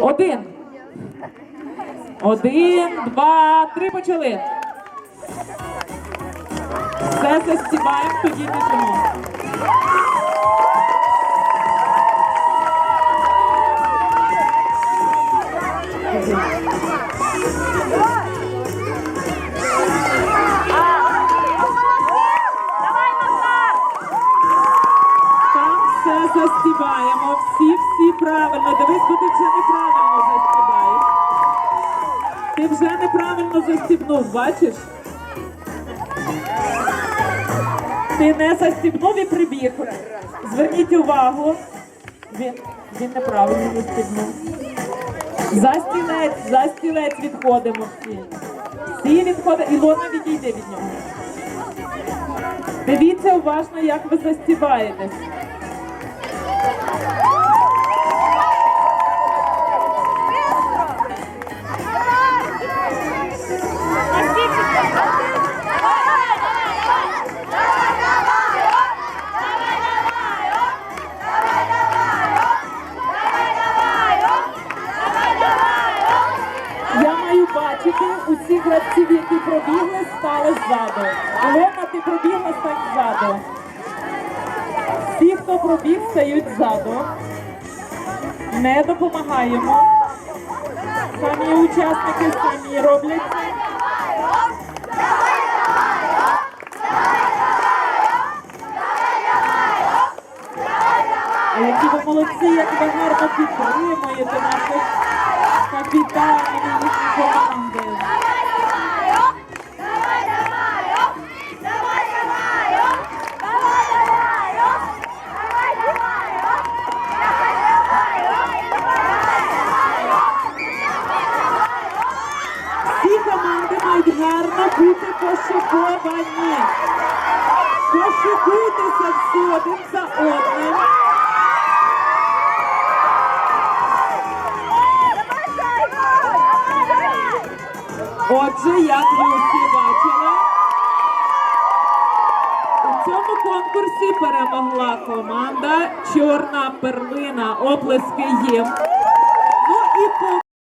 Один. Один, два, три, почали. Все застібаємо, тоді біжимо. Там все застібаємо. Всі. Дивись, бо ти вже неправильно застібаєш. Ти вже неправильно застібнув, бачиш? Ти не застібнув і прибіг. Зверніть увагу. Він, він неправильно застібнув. За стілець відходимо всі. Всі відходимо. Ілона відійде від нього. Дивіться уважно, як ви застібаєтесь. Гравців, які пробігли, стали ззаду. Олена, ти пробігла, стань ззаду. Всі, хто пробіг, стають ззаду. Не допомагаємо. Самі учасники самі роблять які ви молодці, як ви гарно підтримуєте наших капітанів і їхні команди. Всі команди мають гарно бути пошиковані. Пошикуйтеся всі один за одним. Отже, як ви усі бачили, у цьому конкурсі перемогла команда Чорна перлина. Оплески їм.